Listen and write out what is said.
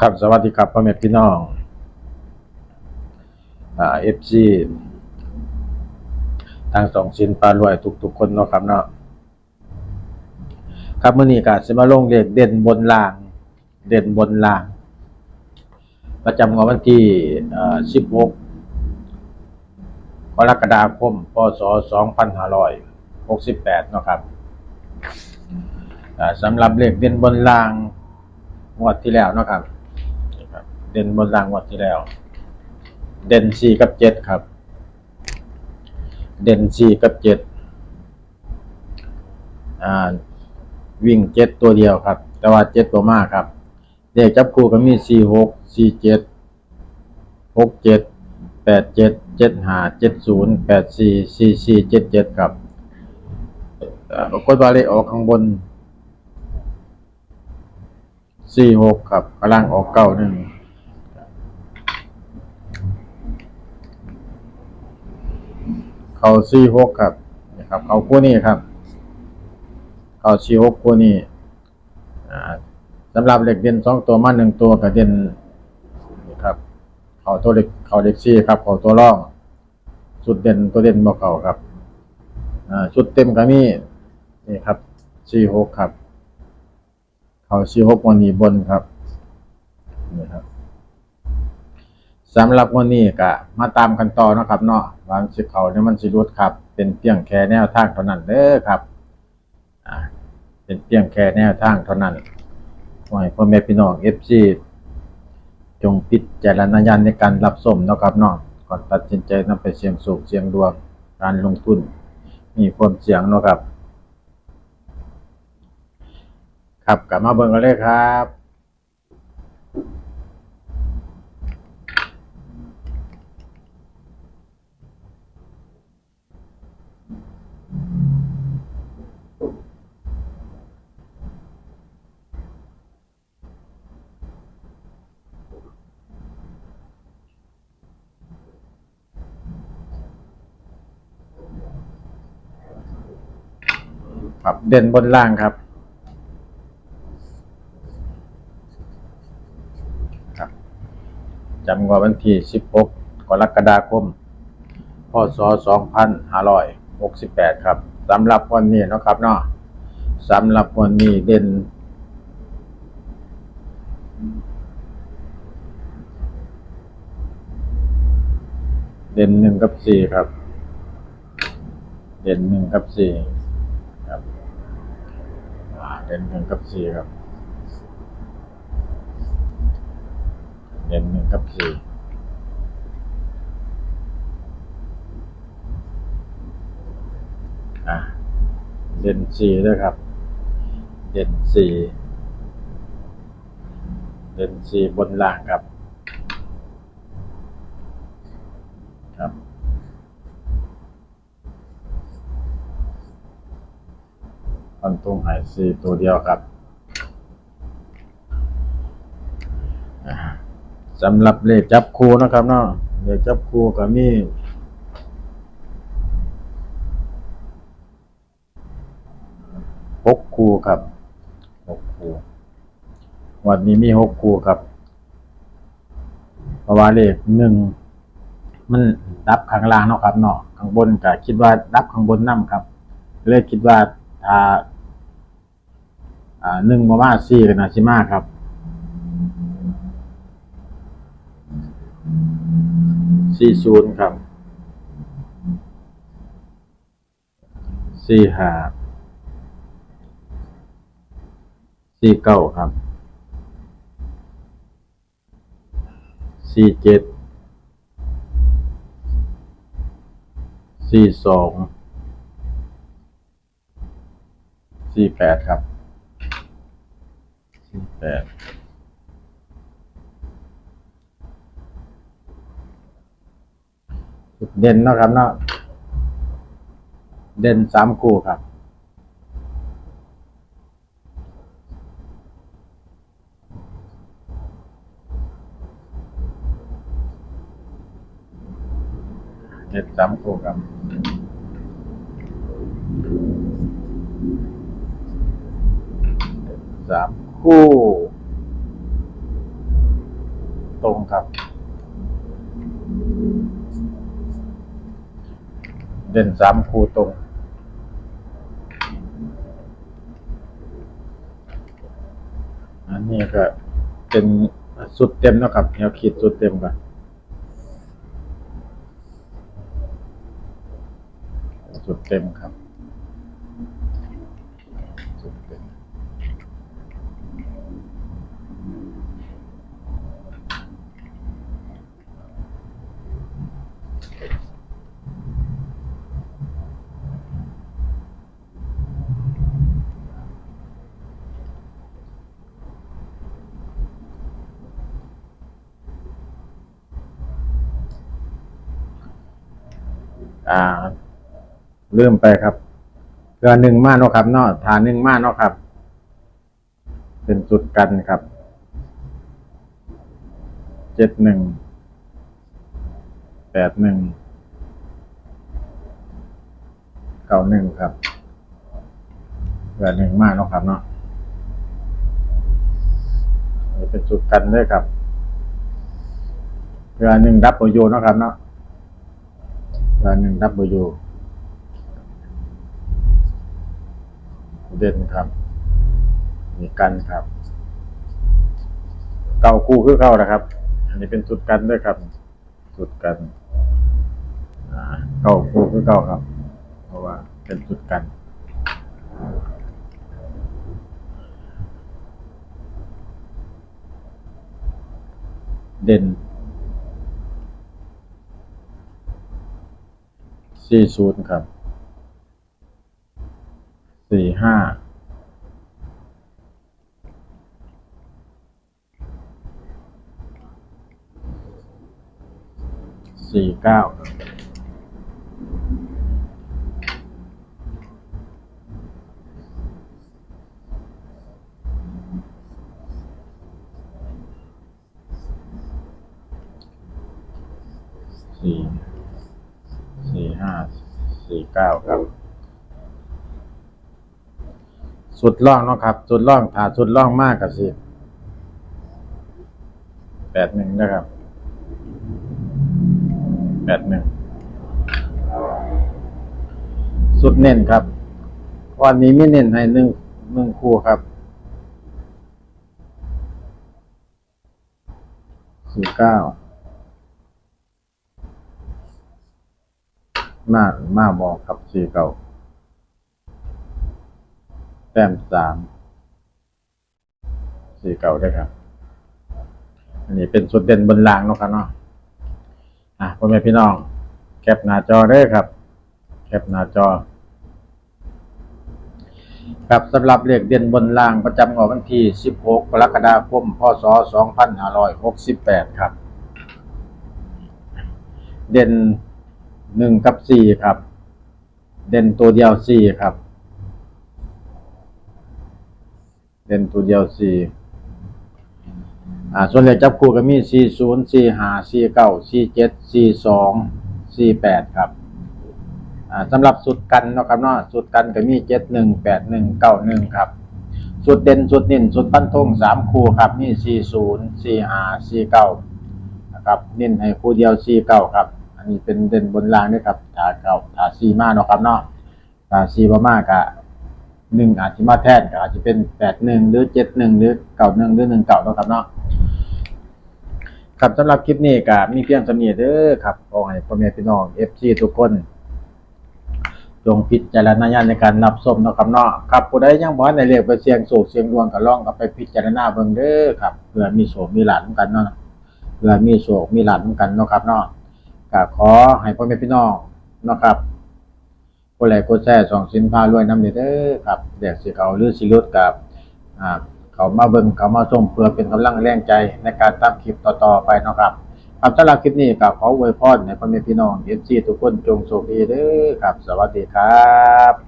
ครับสวัสดีครับพ่อแม่พี่น้องอ่าเอฟซีทางสองสินปลารวยทุกๆคนเนาะครับเนาะครับมื้อนี้ก็สิมาลงเลขเด่นบนล่าง เด่นบนล่าง ประจำงวดวันที่เอ่อ16กรกฎาคมพศ2568เนาะครับอ่าสำหรับเลขเด่นบนล่างงวดที่แล้วเนาะครับ เด่นบนรางวัดที่แล้ว เด่นสี่กับเจ็ดครับ เด่นสี่กับเจ็ดอ่าวิ่งเจ็ดตัวเดียวครับ แต่ว่าเจ็ดตัวมากครับเลขจับคู่ก็มีสี่หกสี่เจ็ดหกเจ็ดแปดเจ็ดเจ็ดห้าเจ็ดศูนย์แปดสี่สี่สี่เจ็ดเจ็ดครับเอ่อปรากฏว่าเลขออกข้างบนสี่หกครับกำลังออกเก้าหนึ่ง เขาซีหกครับนี่ครับ เขาคู่นี้ครับ เขาซีหกคู่นี้อ่าสำหรับเหล็กเด่นสองตัวมาหนึ่งตัวกับเด่นนี่ครับ เขาตัวเล็กเขาเล็กซีครับ เขาตัวร่องชุดเด่นตัวเด่นบ่เขาครับอชุดเต็มก็มีนี่ครับซีหกครับ เขาซีหกวันนี้บนครับนี่ครับ สำหรับวันนี้ก็มาตามกันต่อนะครับเนาะวางสิเขาเนี่ยมันสิรุดครับ เป็นเพียงแค่แนวทางเท่านั้นเด้อครับอ่าเป็นเพียงแค่แนวทางเท่านั้นขอให้พ่อแม่พี่น้อง FC จงพิจารณญาณในการรับชมนะครับเนาะก่อนตัดสินใจนำไปเสี่ยงสูงเสี่ยงดวงการลงทุน มีความเสี่ยงเนาะครับ ครับกลับมาเบิ่งกันเลยครับ ครับเด่นบนล่างครับ ครับจำว่าวันที่ 16 กรกฎาคม พศ 2568 ครับสำหรับวันนี้นะครับเนาะสำหรับวันนี้เด่น เด่นหนึ่งกับสี่ครับ เด่นหนึ่งกับสี่ เด่นหนึ่งกับสี่ครับ เด่นหนึ่งกับสี่อ่าเด่นสี่ด้วยครับ เด่นสี่เด่นสี่บนล่างครับ ฟันตรงหายสี่ตัวเดียวครับสำหรับเลขจับคู่นะครับเนาะเลขจับคู่ก็มีหกคู่ครับหกคู่วันนี้มีหกคู่ครับเพราะว่าเลขหนึ่งมันดับข้างล่างเนาะครับเนาะข้างบนก็คิดว่าดับข้างบนนํครับ เลยคิดว่าถ้า อ่าหนึ่งมาว่าสี่กันนะชิมาครับสี่ศูนย์ครับสี่ห้าสี่เก้าครับสี่เจ็ดสี่สองสี่แปดครับ แปดจุดเด่นเนาะครับเนาะเด่นสามคู่ครับ เด่นสามคู่ครับสาม คู่ครับ เด่นสามคู่ตรงอันนี้ก็เป็นสุดเต็มนะครับแนวขีดสุดเต็มก่อนสุดเต็มครับ สุดเต็ม อ่าลืมไปครับเกลือหนึ่งมาเนาะครับเนาะฐานหนึ่งมาเนาะครับ เป็นจุดกันครับ เจ็ดหนึ่ง ปดหนึ่งเก้าหนึ่งครับเกลือหนึ่งมาเนาะครับเนาะนี่เป็นจุดกันด้วยครับเกลือหนึ่งดับโยเนะครับเนาะร้าหนึ่ง W เด่นครับมีกันครับ เก่าคู่คือเก่านะครับ อันนี้เป็นจุดกันด้วยครับจุดกัน เก่าคู่คือเก่าครับ เพราะว่าเป็นจุดกันเด่นสี่ศูนย์ครับ สี่ห้า สี่เก้าสี่ สี่ห้า สี่ เก้าครับ สุดล่องเนาะครับ สุดล่องถ้าสุดล่องมากกับสิแปดหนึ่งนะครับแปดหนึ่งสุดเน้นครับวันนี้ไม่เน้นให้หนึ่งหนึ่งคู่ครับสี่เก้า มามาบอกรับสี่เก้าแต้มสามสี่เก้าได้ครับ อันนี้เป็นสุดเด่นบนรางเนาะครับเนาะอะพ่อแม่พี่น้อง แคปหน้าจอเด้ครับ แคปหน้าจอครับสำหรับเลขเด่นบนล่างประจำงวดวันที่ 16 กรกฎาคม พศ 2568 ครับ เด่น 1กับ4ครับ เด่นตัวเดียว4ครับ เด่นตัวเดียว4อ่าส่วนเลขจับคู่ก็มี40 45 49 47 42 48ครับอ่าสำหรับสุดกันเนาะครับเนาะสุดกันก็มีเจ็ดหนึ่งแปดหนึ่งเก้าหนึ่งครับสุดเด่นสุดนิ่นสุดฟันธงสามคู่ครับมีสี่ศูนย์สี่ห้าสี่เก้านะครับนิ่นให้คู่เดียวสี่เก้าครับ อันนี้เป็นเด่นบนรางด้วยครับถาเก้าถาสี่มาเนาะครับเนาะถาสี่ประมากะหนึ่งอาจจะมาแทนก็อาจจะเป็นแปดหนึ่งหรือเจ็ดหนึ่งหรือเก้าหนึ่งหรือหนึ่งเก้าเนาะครับเนาะครับสำหรับคลิปนี้ก็มีเพียงเท่านี้เด้อครับขอให้พ่อแม่พี่น้อง FC ทุกคนจงพิจารณญาณในการรับชมเนาะครับเนาะครับผู้ใดยังบ่ทันได้เรียกไปเสียงโศกเสียงดวงก็ลองกับไปพิจารณาเบิ่งเด้อครับเพื่อมีโศกมีหลานกันเนาะเพื่อมีโศกมีหลานกันเนาะครับเนาะ ก็ขอให้พ่อแม่พี่น้องนะครับผู้ใดกดแชร์ส่องสินพารวยน้ำเด้อครับเด็กสิเขาหรือสิลดกับอ่าเขามาเบิ่งเขามาชมเพื่อเป็นกำลังแรงใจในการตามคลิปต่อๆไปนะครับครับสำหรับคลิปนี้ก็ขออวยพรให้พ่อแม่พี่น้องเอฟซีทุกคนจงโชคดีเด้อครับ สวัสดีครับ